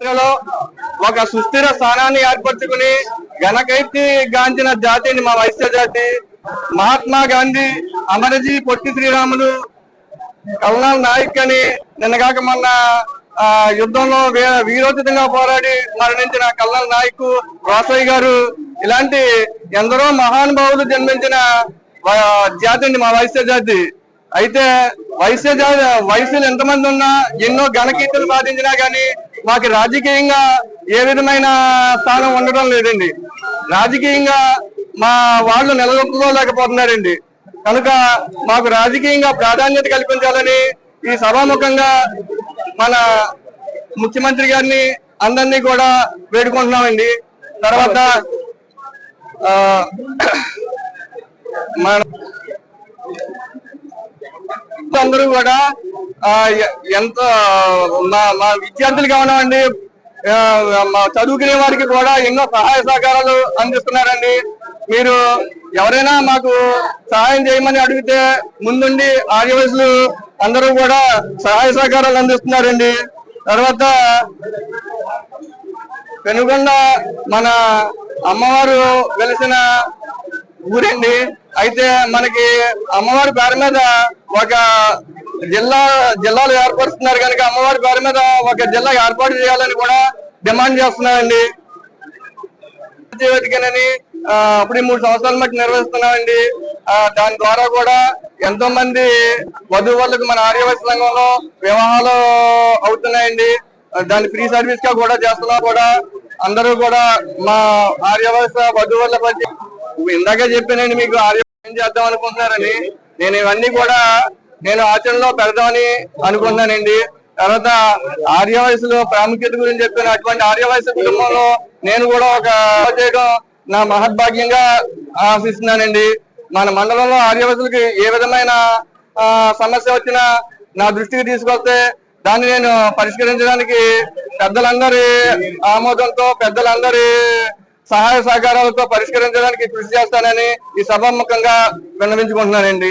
చరిత్రలో ఒక సుస్థిర స్థానాన్ని ఏర్పరచుకుని ఘనకీర్తి గాంచిన జాతిని మా వైశ్య జాతి మహాత్మా గాంధీ అమరజీ పొట్టి శ్రీరాములు కల్నాల్ నాయక్ అని నిన్నగాక మొన్న యుద్ధంలో వీరోచితంగా పోరాడి మరణించిన కల్నాల్ నాయక్ వాసయ్య గారు ఇలాంటి ఎందరో మహానుభావులు జన్మించిన జాతిని జాతి అండి మా వైశ్య జాతి. అయితే వైశ్య జాతి వయసులు ఎంతమంది ఉన్నా ఎన్నో ఘనకీర్తులు సాధించినా గానీ మాకు రాజకీయంగా ఏ విధమైన స్థానం ఉండడం లేదండి. రాజకీయంగా మా వాళ్ళు నిలదొక్కుకోలేకపోతున్నారండి. కనుక మాకు రాజకీయంగా ప్రాధాన్యత కల్పించాలని ఈ సభాముఖంగా మన ముఖ్యమంత్రి గారిని అందరినీ కూడా వేడుకుంటున్నామండి. తర్వాత మన అందరూ కూడా ఎంత మా మా విద్యార్థులు కావనండి చదువుకునే వారికి కూడా ఎన్నో సహాయ సహకారాలు అందిస్తున్నారండి. మీరు ఎవరైనా మాకు సహాయం చేయమని అడిగితే ముందుండి ఆర్యవయసులు అందరూ కూడా సహాయ సహకారాలు అందిస్తున్నారండి. తర్వాత పెనుగొండ మన అమ్మవారు వెలిసిన ఊరండి. అయితే మనకి అమ్మవారి పేరు మీద ఒక జిల్లా జిల్లాలు ఏర్పరుస్తున్నారు కనుక అమ్మవారి పేరు మీద ఒక జిల్లా ఏర్పాటు చేయాలని కూడా డిమాండ్ చేస్తున్నామండి. వేదికనని అప్పుడు మూడు సంవత్సరాల మట్టి నిర్వహిస్తున్నామండి. దాని ద్వారా కూడా ఎంతో మంది వధువులకు మన ఆర్యవైశ్య సంఘంలో వివాహాలు అవుతున్నాయండి. దాన్ని ఫ్రీ సర్వీస్గా కూడా చేస్తున్నాం కూడా. అందరూ కూడా మా ఆర్యవైశ్య వధువుల పట్టి ఇందాక చెప్పానండి మీకు ఆర్య చేద్దాం అనుకుంటున్నారని. నేను ఇవన్నీ కూడా నేను ఆచరణలో పెడదామని అనుకుంటున్నానండి. తర్వాత ఆర్య వయసులో ప్రాముఖ్యత గురించి చెప్పిన అటువంటి ఆర్య వయసు కుటుంబంలో నేను కూడా ఒక చేయడం నా మహద్భాగ్యంగా ఆశిస్తున్నానండి. మన మండలంలో ఆర్య వయసులకి ఏ విధమైన సమస్య వచ్చినా నా దృష్టికి తీసుకొస్తే దాన్ని నేను పరిష్కరించడానికి పెద్దలందరి ఆమోదంతో పెద్దలందరి సహాయ సహకారాలతో పరిష్కరించడానికి కృషి చేస్తానని ఈ సభాముఖంగా విన్నవించుకుంటున్నానండి.